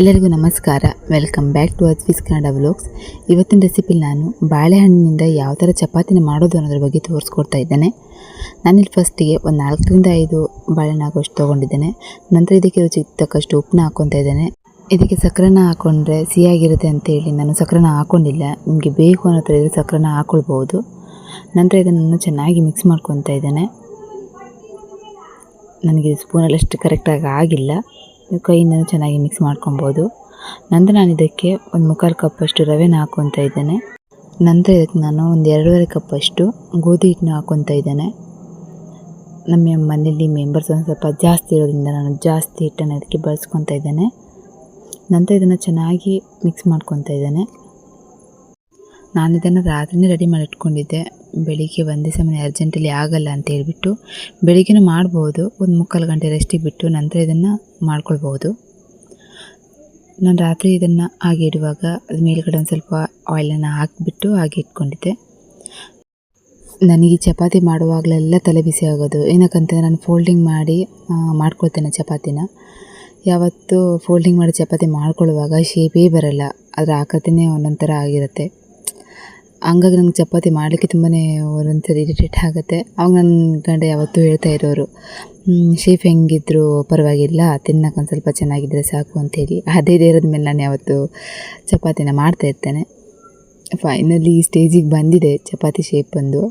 ಎಲ್ಲರಿಗೂ ನಮಸ್ಕಾರ. Welcome back to Advis Kannada vlogs ಇವತ್ತಿನ ರೆಸಿಪಿಲಿ ನಾನು ಬಾಳೆಹಣ್ಣಿನಿಂದ ಯಾವ ಥರ ಚಪಾತಿನ ಮಾಡೋದು ಅನ್ನೋದ್ರ ಬಗ್ಗೆ ತೋರಿಸ್ಕೊಡ್ತಾ ಇದ್ದೇನೆ. ನಾನಿಲ್ಲಿ ಫಸ್ಟಿಗೆ ಒಂದು ನಾಲ್ಕರಿಂದ ಐದು ಬಾಳೆಹಣ್ಣು ಆಗುವಷ್ಟು ತೊಗೊಂಡಿದ್ದೇನೆ. ನಂತರ ಇದಕ್ಕೆ ರುಚಿಗೆ ತಕ್ಕಷ್ಟು ಉಪ್ಪನ್ನ ಹಾಕ್ಕೊತಾ ಇದ್ದೇನೆ. ಇದಕ್ಕೆ ಸಕ್ಕರೆನ ಹಾಕ್ಕೊಂಡ್ರೆ ಸಿಹಿಯಾಗಿರುತ್ತೆ ಅಂತೇಳಿ ನಾನು ಸಕ್ಕರೆನ ಹಾಕ್ಕೊಂಡಿಲ್ಲ ನಿಮಗೆ ಬೇಕು ಅನ್ನೋ ಥರ ಇದ್ರೆ ಸಕ್ಕರೆನ ಹಾಕ್ಕೊಳ್ಬೋದು ನಂತರ ಇದನ್ನು ಚೆನ್ನಾಗಿ ಮಿಕ್ಸ್ ಮಾಡ್ಕೊತಾ ಇದ್ದೇನೆ. ನನಗೆ ಸ್ಪೂನಲ್ಲಿ ಅಷ್ಟು ಕರೆಕ್ಟಾಗಿ ಆಗಿಲ್ಲ. ನೀವು ಕೈಯಿಂದ ಚೆನ್ನಾಗಿ ಮಿಕ್ಸ್ ಮಾಡ್ಕೊಬೋದು. ನಂತರ ನಾನು ಇದಕ್ಕೆ ಒಂದು ಮುಕ್ಕಾಲು ಕಪ್ಪಷ್ಟು ರವೆನ ಹಾಕ್ಕೊತಾ ಇದ್ದೇನೆ. ನಂತರ ಇದಕ್ಕೆ ನಾನು ಒಂದು ಎರಡೂವರೆ ಕಪ್ಪಷ್ಟು ಗೋಧಿ ಹಿಟ್ಟನ್ನ ಹಾಕ್ಕೊತಾ ಇದ್ದೇನೆ. ನಮ್ಮ ಮನೆಯಲ್ಲಿ ಮೆಂಬರ್ಸ್ ಒಂದು ಸ್ವಲ್ಪ ಜಾಸ್ತಿ ಇರೋದ್ರಿಂದ ನಾನು ಜಾಸ್ತಿ ಹಿಟ್ಟನ್ನು ಇದಕ್ಕೆ ಬಳಸ್ಕೊತಾ ಇದ್ದೇನೆ. ನಂತರ ಇದನ್ನು ಚೆನ್ನಾಗಿ ಮಿಕ್ಸ್ ಮಾಡ್ಕೊತಾ ಇದ್ದೇನೆ. ನಾನು ಇದನ್ನು ರಾತ್ರಿನೇ ರೆಡಿ ಮಾಡಿ ಇಟ್ಕೊಂಡಿದ್ದೆ. ಬೆಳಿಗ್ಗೆ ಒಂದೇ ಸಮಯ ಅರ್ಜೆಂಟಲ್ಲಿ ಆಗಲ್ಲ ಅಂತ ಹೇಳ್ಬಿಟ್ಟು ಬೆಳಿಗ್ಗೆನೂ ಮಾಡ್ಬೋದು, ಒಂದು ಮುಕ್ಕಾಲು ಗಂಟೆ ರೆಸ್ಟಿಗೆ ಬಿಟ್ಟು ನಂತರ ಇದನ್ನು ಮಾಡ್ಕೊಳ್ಬೋದು ನಾನು ರಾತ್ರಿ ಇದನ್ನು ಹಾಗೆ ಇಡುವಾಗ ಅದು ಮೇಲುಗಡೆ ಒಂದು ಸ್ವಲ್ಪ ಆಯಿಲನ್ನು ಹಾಕಿಬಿಟ್ಟು ಹಾಗೆ ಇಟ್ಕೊಂಡಿದ್ದೆ. ನನಗೆ ಚಪಾತಿ ಮಾಡುವಾಗಲೆಲ್ಲ ತಲೆ ಬಿಸಿ ಆಗೋದು. ಏನಕ್ಕಂತಂದರೆ ನಾನು ಫೋಲ್ಡಿಂಗ್ ಮಾಡಿ ಮಾಡ್ಕೊಳ್ತೇನೆ ಚಪಾತಿನ. ಯಾವತ್ತೂ ಫೋಲ್ಡಿಂಗ್ ಮಾಡಿ ಚಪಾತಿ ಮಾಡ್ಕೊಳ್ಳುವಾಗ ಶೇಪೇ ಬರಲ್ಲ. ಅದರ ಆಕೃತಿನೇ ಒಂದೊಂದು ಥರ ಆಗಿರುತ್ತೆ. ಹಂಗಾಗಿ ನಂಗೆ ಚಪಾತಿ ಮಾಡಲಿಕ್ಕೆ ತುಂಬಾ ಒಂದೊಂದ್ಸರಿ ಇರಿಟೇಟ್ ಆಗುತ್ತೆ. ಅವಾಗ ನನ್ನ ಗಂಡ ಯಾವತ್ತೂ ಹೇಳ್ತಾ ಇರೋರು ಶೇಫ್ ಹೆಂಗಿದ್ರು ಪರವಾಗಿಲ್ಲ ತಿನ್ನಕ್ಕೆ ಒಂದು ಸ್ವಲ್ಪ ಚೆನ್ನಾಗಿದ್ದರೆ ಸಾಕು ಅಂತೇಳಿ. ಅದೇ ಇರೋದ ಮೇಲೆ ನಾನು ಯಾವತ್ತು ಚಪಾತಿನ ಮಾಡ್ತಾ ಇರ್ತೇನೆ. ಫೈನಲಿ ಈ ಸ್ಟೇಜಿಗೆ ಬಂದಿದೆ ಚಪಾತಿ ಶೇಪ್ ಬಂದು.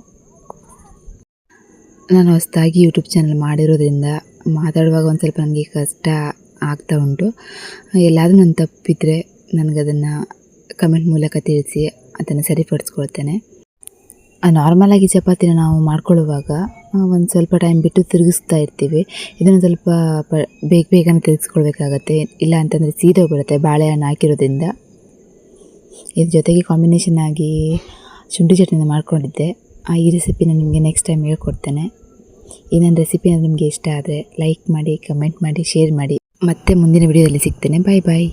ನಾನು ಹೊಸದಾಗಿ ಯೂಟ್ಯೂಬ್ ಚಾನಲ್ ಮಾಡಿರೋದ್ರಿಂದ ಮಾತಾಡುವಾಗ ಒಂದು ಸ್ವಲ್ಪ ನನಗೆ ಕಷ್ಟ ಆಗ್ತಾ ಉಂಟು. ಎಲ್ಲಾದರೂ ನಾನು ತಪ್ಪಿದ್ರೆ ನನಗದನ್ನು ಕಮೆಂಟ್ ಮೂಲಕ ತಿಳಿಸಿ. ಅದನ್ನು ಸರಿಪಡಿಸ್ಕೊಳ್ತೇನೆ. ನಾರ್ಮಲಾಗಿ ಚಪಾತಿನ ನಾವು ಮಾಡ್ಕೊಳ್ಳುವಾಗ ಒಂದು ಸ್ವಲ್ಪ ಟೈಮ್ ಬಿಟ್ಟು ತಿರುಗಿಸ್ತಾ ಇರ್ತೀವಿ. ಇದನ್ನು ಸ್ವಲ್ಪ ಪ, ಬೇಗ ಬೇಗನೆ ತಿರುಗಿಸ್ಕೊಳ್ಬೇಕಾಗತ್ತೆ. ಇಲ್ಲ ಅಂತಂದರೆ ಸೀದೋಗ್ಬಿಡುತ್ತೆ ಬಾಳೆಹಣ್ಣು ಹಾಕಿರೋದ್ರಿಂದ. ಇದ್ರ ಜೊತೆಗೆ ಕಾಂಬಿನೇಷನ್ ಆಗಿ ಶುಂಠಿ ಚಟ್ನಿನ ಮಾಡ್ಕೊಂಡಿದ್ದೆ. ಆ, ಈ ರೆಸಿಪಿನ ನಿಮಗೆ ನೆಕ್ಸ್ಟ್ ಟೈಮ್ ಹೇಳ್ಕೊಡ್ತೇನೆ. ಈ ನನ್ನ ರೆಸಿಪಿನ ನಿಮಗೆ ಇಷ್ಟ ಆದರೆ ಲೈಕ್ ಮಾಡಿ ಕಮೆಂಟ್ ಮಾಡಿ ಶೇರ್ ಮಾಡಿ. ಮತ್ತೆ ಮುಂದಿನ ವಿಡಿಯೋದಲ್ಲಿ ಸಿಗ್ತೇನೆ. ಬಾಯ್ ಬಾಯ್